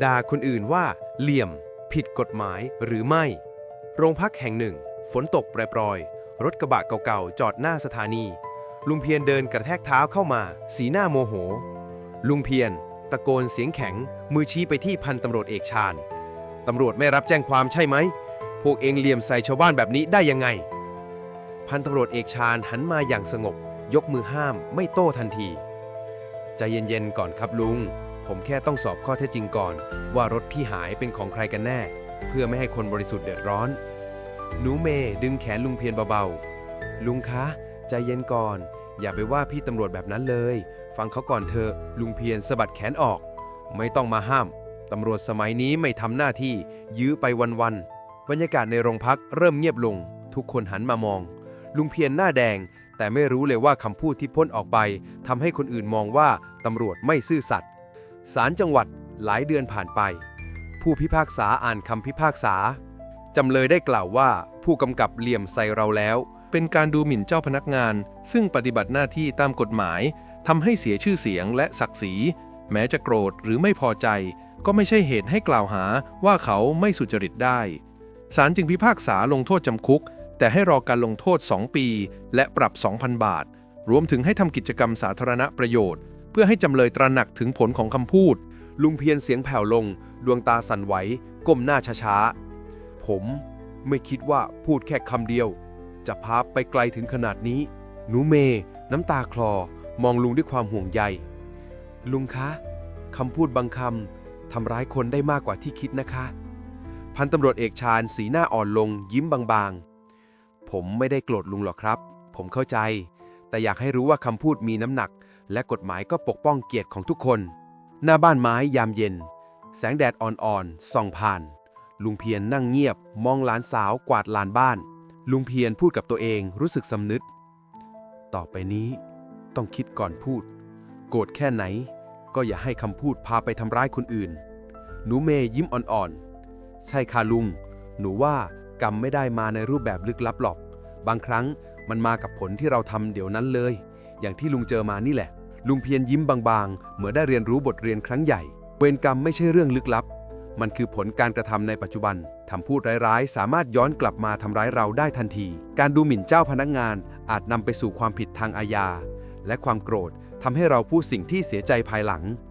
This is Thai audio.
ด่าคนอื่นว่า เหลี่ยม ผิดกฎหมายหรือไม่ โรงพักแห่งหนึ่ง ฝนตกปรอยๆ รถกระบะเก่าๆ จอดหน้าสถานี ลุงเพียรเดินกระแทกเท้าเข้ามา สีหน้าโมโห ลุงเพียรตะโกนเสียงแข็ง มือชี้ไปที่พันตำรวจเอกชาญตำรวจไม่รับแจ้งความใช่ไหม พวกเองเหลี่ยมใส่ชาวบ้านแบบนี้ได้ยังไง พันตำรวจเอกชาญหันมาอย่างสงบ ยกมือห้ามไม่โต้ทันที ใจเย็นๆก่อนครับลุง ผมแค่ต้องสอบข้อเท็จจริงก่อน ว่ารถที่หายเป็นของใครกันแน่ เพื่อไม่ให้คนบริสุทธิ์เดือดร้อน หนูเมย์ดึงแขนลุงเพียรเบาๆ ลุงคะ ใจเย็นก่อน อย่าไปว่าพี่ตำรวจแบบนั้นเลย ฟังเขาก่อนเถอะ ลุงเพียรสะบัดแขนออก ไม่ต้องมาห้าม ตำรวจสมัยนี้ไม่ทำหน้าที่ ยื้อไปวันๆ บรรยากาศในโรงพักเริ่มเงียบลง ทุกคนหันมามอง ลุงเพียรหน้าแดง แต่ไม่รู้เลยว่าคำพูดที่พ้นออกไปทำให้คนอื่นมองว่าตำรวจไม่ซื่อสัตย์ ศาลจังหวัดหลายเดือนผ่านไป ผู้พิพากษาอ่านคำพิพากษา จำเลยได้กล่าวว่าผู้กำกับเหลี่ยมใส่เราแล้ว เป็นการดูหมิ่นเจ้าพนักงาน ซึ่งปฏิบัติหน้าที่ตามกฎหมายทำให้เสียชื่อเสียงและศักดิ์ศรี แม้จะโกรธหรือไม่พอใจ ก็ไม่ใช่เหตุให้กล่าวหาว่าเขาไม่สุจริตได้ศาลจึงพิพากษาลงโทษจำคุก แต่ให้รอการลงโทษ 2 ปี และปรับ 2,000 บาท รวมถึงให้ทำกิจกรรมสาธารณประโยชน์ เพื่อให้จำเลยตระหนักถึงผลของคำพูด ลุงเพียรเสียงแผ่วลง ดวงตาสั่นไหว ก้มหน้าช้าๆ ผมไม่คิดว่าพูดแค่คำเดียว จะพาไปไกลถึงขนาดนี้ หนูเมย์น้ำตาคลอ มองลุงด้วยความห่วงใย ลุงคะคำพูดบางคำทำร้ายคนได้มากกว่าที่คิดนะคะ พันตำรวจเอกชาญสีหน้าอ่อนลง ยิ้มบางๆ ผมไม่ได้โกรธลุงหรอกครับ ผมเข้าใจ แต่อยากให้รู้ว่าคำพูดมีน้ำหนัก และกฎหมายก็ปกป้องเกียรติของทุกคน หน้าบ้านไม้ยามเย็น แสงแดดอ่อนๆส่องผ่าน ลุงเพียรนนั่งเงียบ มองหลานสาวกวาดลานบ้าน ลุงเพียรพูดกับตัวเองรู้สึกสำนึก ต่อไปนี้ ต้องคิดก่อนพูด โกรธแค่ไหน ก็อย่าให้คำพูดพาไปทำร้ายคนอื่น หนูเมย์ยิ้มอ่อนๆ ใช่ค่ะลุง หนูว่ากรรมไม่ได้มาในรูปแบบลึกลับหรอก บางครั้งมันมากับผลที่เราทำเดี๋ยวนั้นเลย อย่างที่ลุงเจอมานี่แหละ ลุงเพียรยิ้มบางๆ เหมือนได้เรียนรู้บทเรียนครั้งใหญ่ เวรกรรมไม่ใช่เรื่องลึกลับ มันคือผลการกระทำในปัจจุบันทำพูดร้ายๆ สามารถย้อนกลับมาทำร้ายเราได้ทันที การดูหมิ่นเจ้าพนักงานอาจนำไปสู่ความผิดทางอาญา และความโกรธทำให้เราพูดสิ่งที่เสียใจภายหลัง